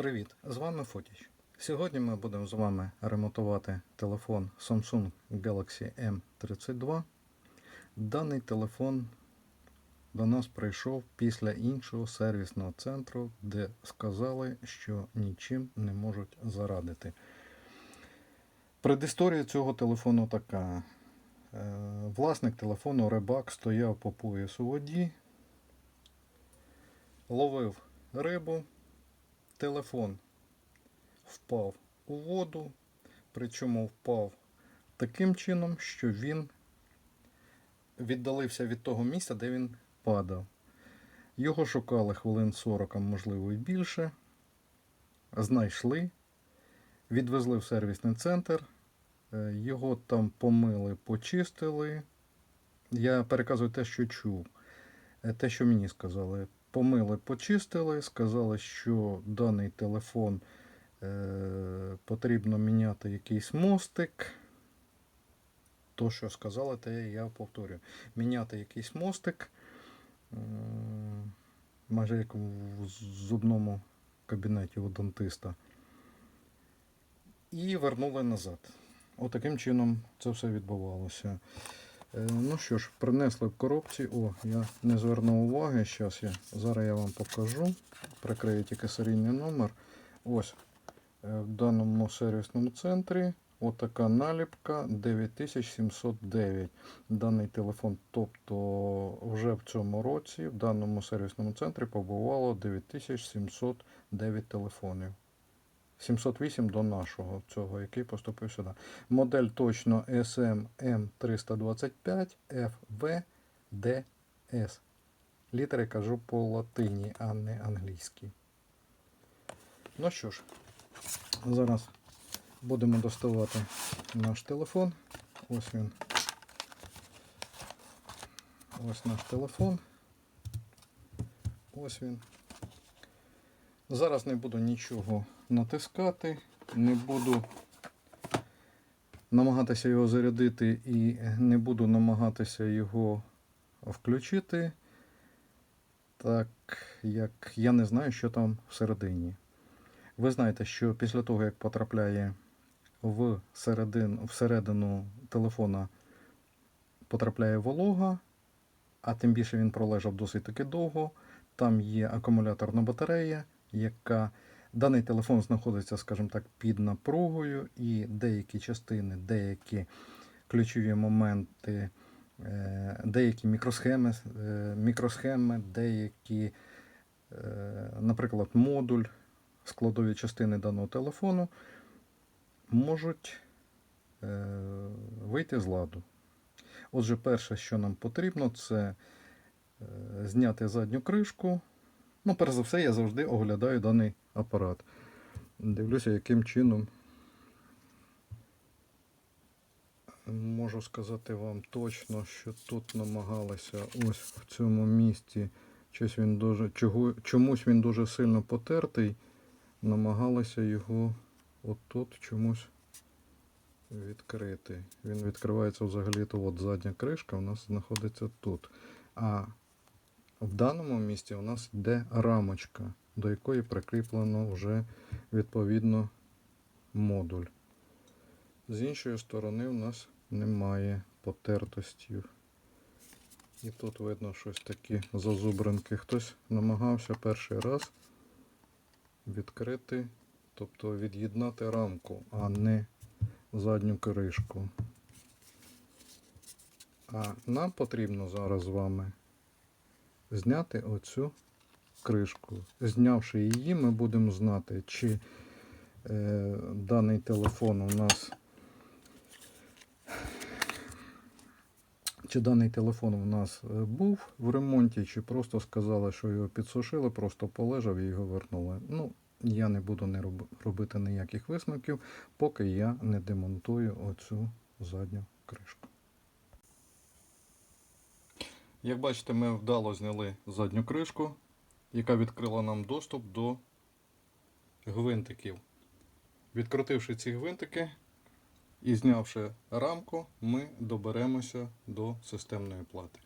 Привіт! З вами Фотіч. Сьогодні ми будемо з вами ремонтувати телефон Samsung Galaxy M32. Даний телефон до нас прийшов після іншого сервісного центру, де сказали, що нічим не можуть зарадити. Предісторія цього телефону така. Е, Власник телефону Рибак стояв по пояс у воді, ловив рибу, телефон впав у воду, причому впав таким чином, що він віддалився від того місця, де він падав. Його шукали хвилин 40, а можливо і більше. Знайшли, відвезли в сервісний центр, е, його там помили, почистили. Я переказую те, що чув, е, те, що мені сказали. Помили, почистили, сказали, що даний телефон е, потрібно міняти якийсь мостик. То, що сказали, те я повторюю. Міняти якийсь мостик. м, Майже як в зубному кабінеті у дантиста. І вернули назад. Отаким чином це все відбувалося. Е, Ну що ж, принесли в коробці. О, я не звернув уваги. Щас я, зараз я вам покажу. Прикрию тільки серійний номер. Ось е, в даному сервісному центрі отака наліпка 9709. Даний телефон. Тобто вже в цьому році в даному сервісному центрі побувало 9709 телефонів. 708 до нашого цього, який поступив сюди. Модель точно SM M325 FVDS. Літери кажу по латині, а не англійській. Ну що ж, зараз будемо доставати наш телефон. Ось він. Ось наш телефон. Ось він. Зараз не буду нічого натискати, не буду намагатися його зарядити і не буду намагатися його включити, так як я не знаю, що там всередині. Ви знаєте, що після того, як потрапляє в середину, всередину телефона, потрапляє волога, а тим більше він пролежав досить таки довго. Там є акумуляторна батарея, яка даний телефон знаходиться, скажімо так, під напругою, і деякі частини, деякі ключові моменти, е, деякі мікросхеми, е, мікросхеми деякі, е, наприклад, модуль, складові частини даного телефону можуть вийти з ладу. Отже, перше, що нам потрібно, це зняти задню кришку. Ну, перш за все, я завжди оглядаю даний апарат. Дивлюся, яким чином можу сказати вам точно, що тут намагалися ось в цьому місці. Щось він дуже, чого, чомусь він дуже сильно потертий. Намагалися його отут чомусь відкрити. Він відкривається взагалі-то от задня кришка у нас знаходиться тут. А в даному місці у нас йде рамочка, до якої прикріплено вже відповідно модуль. З іншої сторони у нас немає потертостів. І тут видно щось такі зазубринки. Хтось намагався перший раз відкрити, тобто від'єднати рамку, а не задню кришку. А нам потрібно зараз з вами зняти оцю кришку. Знявши її, ми будемо знати, чи е, даний телефон у нас. Чи даний телефон у нас е, був в ремонті, чи просто сказали, що його підсушили, просто полежав і його вернули. Ну, я не буду не робити ніяких висновків, поки я не демонтую оцю задню кришку. Як бачите, ми вдало зняли задню кришку, яка відкрила нам доступ до гвинтиків. Відкрутивши ці гвинтики і знявши рамку, ми доберемося до системної плати.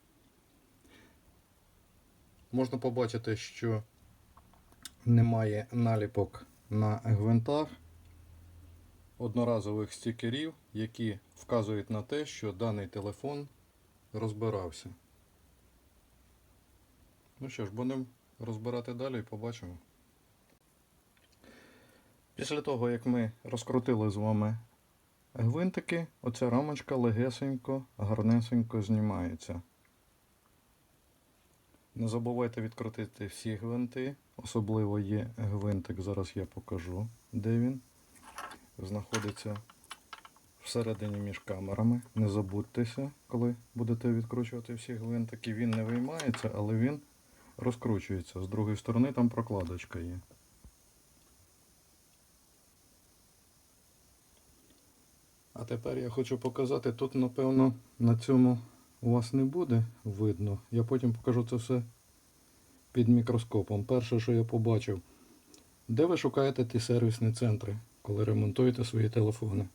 Можна побачити, що немає наліпок на гвинтах одноразових стікерів, які вказують на те, що даний телефон розбирався. Ну що ж, будемо розбирати далі і побачимо. Після того, як ми розкрутили з вами гвинтики, оця рамочка легесенько, гарнесенько знімається. Не забувайте відкрутити всі гвинти. Особливо є гвинтик, зараз я покажу, де він. Знаходиться всередині між камерами. Не забудьтеся, коли будете відкручувати всі гвинтики. Він не виймається, але він розкручується. З другої сторони там прокладочка є. А тепер я хочу показати, тут, напевно, на цьому у вас не буде видно. Я потім покажу це все під мікроскопом. Перше, що я побачив, де ви шукаєте ті сервісні центри, коли ремонтуєте свої телефони.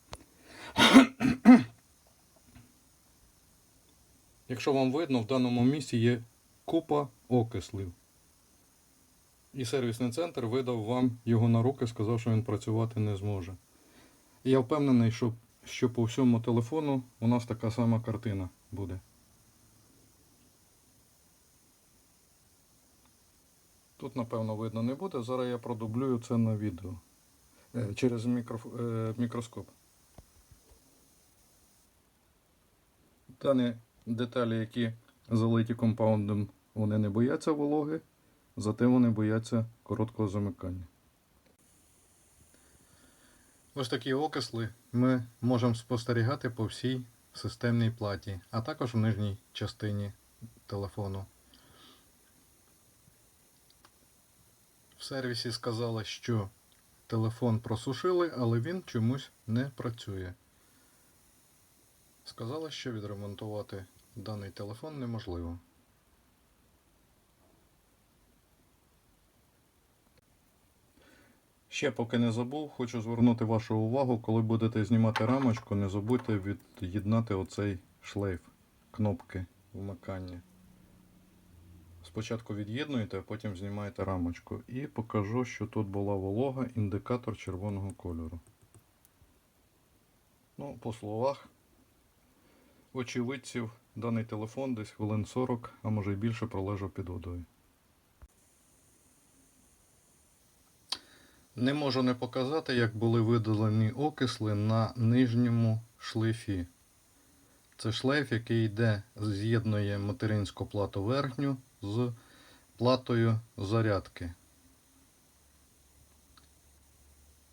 Якщо вам видно, в даному місці є купа окислів. І сервісний центр видав вам його на руки, сказав, що він працювати не зможе. І я впевнений, що, що по всьому телефону у нас така сама картина буде. Тут, напевно, видно не буде. Зараз я продублюю це на відео е, через мікроф... е, мікроскоп. Дані деталі, які залиті компаундом, вони не бояться вологи, зате вони бояться короткого замикання. Ось такі окисли ми можемо спостерігати по всій системній платі, а також в нижній частині телефону. В сервісі сказали, що телефон просушили, але він чомусь не працює. Сказали, що відремонтувати даний телефон неможливо. Ще поки не забув, хочу звернути вашу увагу, коли будете знімати рамочку, не забудьте від'єднати оцей шлейф кнопки вмикання. Спочатку від'єднуєте, а потім знімаєте рамочку. І покажу, що тут була волога, індикатор червоного кольору. Ну, по словах очевидців, даний телефон десь хвилин 40, а може й більше пролежав під водою. Не можу не показати, як були видалені окисли на нижньому шлейфі. Це шлейф, який йде, з'єднує материнську плату верхню з платою зарядки.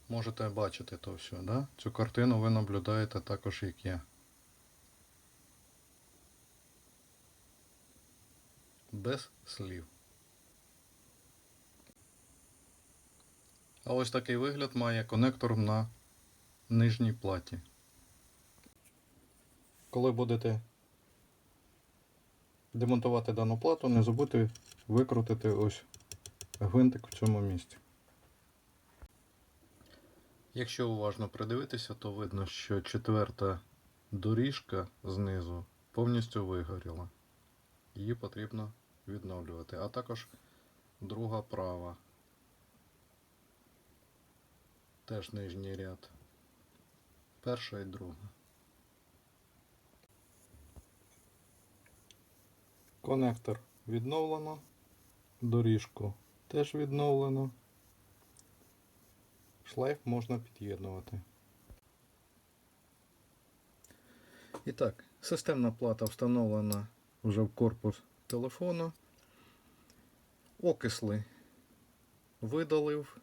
Можете бачити то все, да? Цю картину ви наблюдаєте також, як я. Без слів. А ось такий вигляд має конектор на нижній платі. Коли будете демонтувати дану плату, не забудьте викрутити ось гвинтик в цьому місці. Якщо уважно придивитися, то видно, що четверта доріжка знизу повністю вигоріла. Її потрібно відновлювати. А також друга права. Теж нижній ряд. Перша і друга. Конектор відновлено. Доріжку теж відновлено. Шлейф можна під'єднувати. І так, системна плата встановлена вже в корпус телефону. Окисли видалив.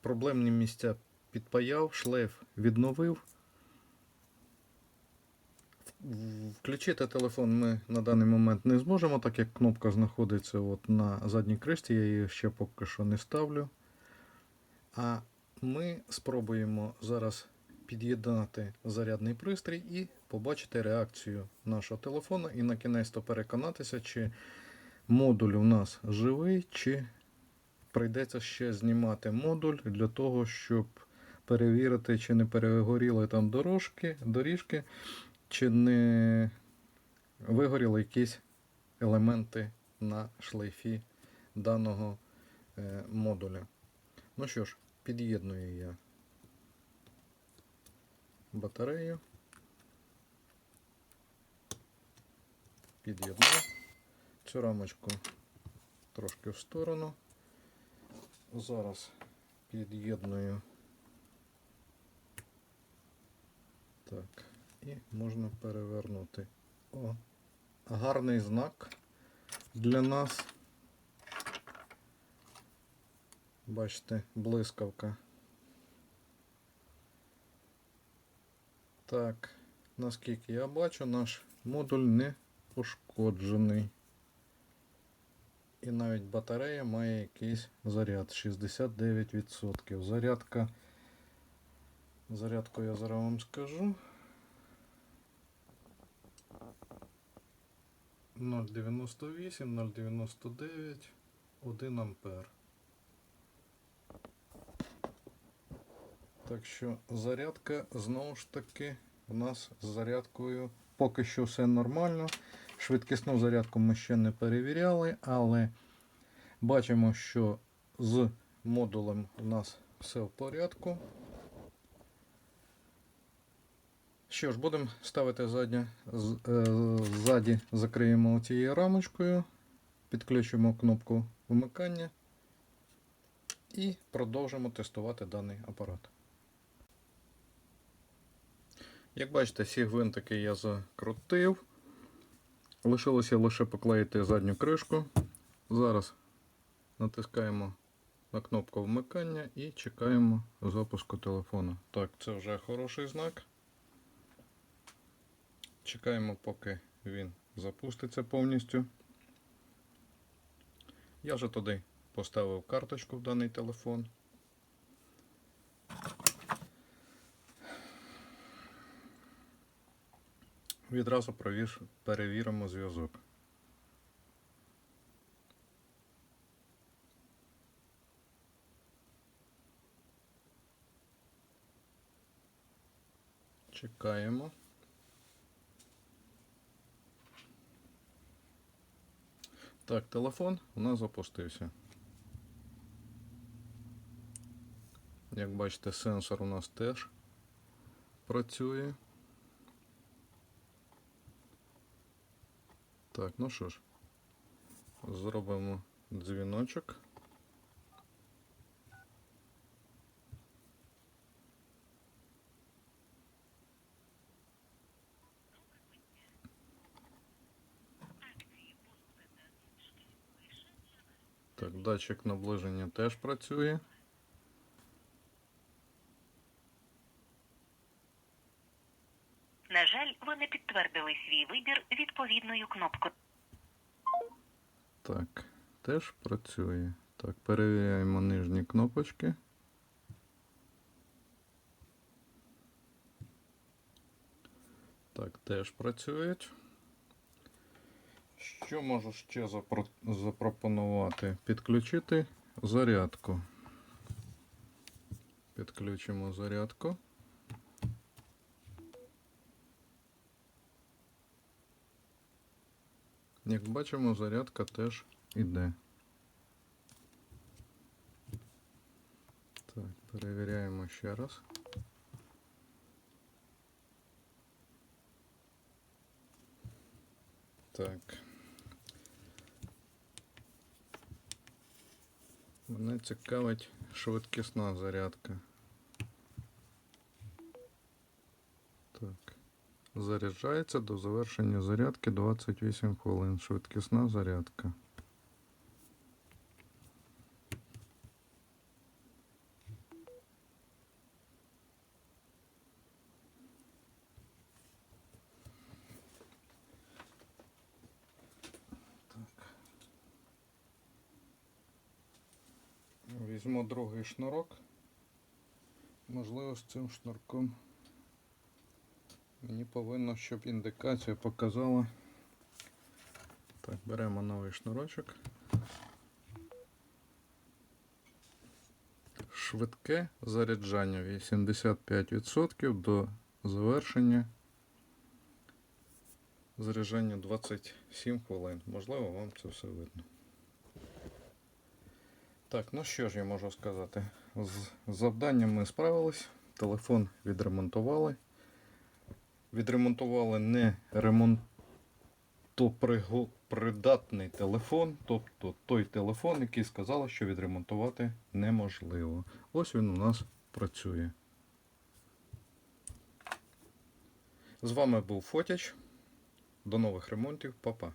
Проблемні місця підпаяв, шлейф відновив. Включити телефон ми на даний момент не зможемо, так як кнопка знаходиться от на задній кришці, я її ще поки що не ставлю. А ми спробуємо зараз під'єднати зарядний пристрій і побачити реакцію нашого телефону і на кінець то переконатися, чи модуль у нас живий, чи прийдеться ще знімати модуль для того, щоб перевірити, чи не перегоріли там дорожки, доріжки, чи не вигоріли якісь елементи на шлейфі даного е, модуля. Ну що ж, Під'єдную я батарею. Під'єднав цю рамочку трошки в сторону. Зараз під'єдную. Так, і можна перевернути. О, гарний знак для нас. Бачите, блискавка. Так, наскільки я бачу, наш модуль не пошкоджений. І навіть батарея має якийсь заряд 69%. Зарядка. Зарядку я зараз вам скажу. 0,98, 0,99, 1 ампер. Так що зарядка знову ж таки у нас з зарядкою поки що все нормально. Швидкісну зарядку ми ще не перевіряли, але бачимо, що з модулем у нас все в порядку. Що ж, будемо ставити заднє, з- е, ззаді закриємо цією рамочкою, підключимо кнопку вмикання і продовжимо тестувати даний апарат. Як бачите, всі гвинтики я закрутив. Лишилося лише поклеїти задню кришку. Зараз натискаємо на кнопку вмикання і чекаємо запуску телефону. Так, це вже хороший знак. Чекаємо, поки він запуститься повністю. Я вже туди поставив карточку в даний телефон. Відразу перевіримо зв'язок. Чекаємо. Так, телефон у нас запустився. Як бачите, сенсор у нас теж працює. Так, ну що ж, зробимо дзвіночок. Так, датчик наближення теж працює. На жаль, ви не підтвердили свій вибір відповідною кнопкою. Так, теж працює. Так, перевіряємо нижні кнопочки. Так, теж працюють. Що можу ще запро- запропонувати? Підключити зарядку. Підключимо зарядку. Як бачимо, зарядка теж іде. Так, перевіряємо ще раз. Так. Мене цікавить швидкісна зарядка. Так. Заряджається до завершення зарядки 28 хвилин. Швидкісна зарядка. Візьму другий шнурок. Можливо, з цим шнурком мені повинно, щоб індикація показала. Так, беремо новий шнурочок. Швидке заряджання 85% до завершення. Заряджання 27 хвилин. Можливо, вам це все видно. Так, ну що ж я можу сказати? з завданням ми справились. Телефон відремонтували. Відремонтували не ремонтопридатний телефон, тобто той телефон, який сказали, що відремонтувати неможливо. Ось він у нас працює. З вами був Фотяч. До нових ремонтів, Па-па.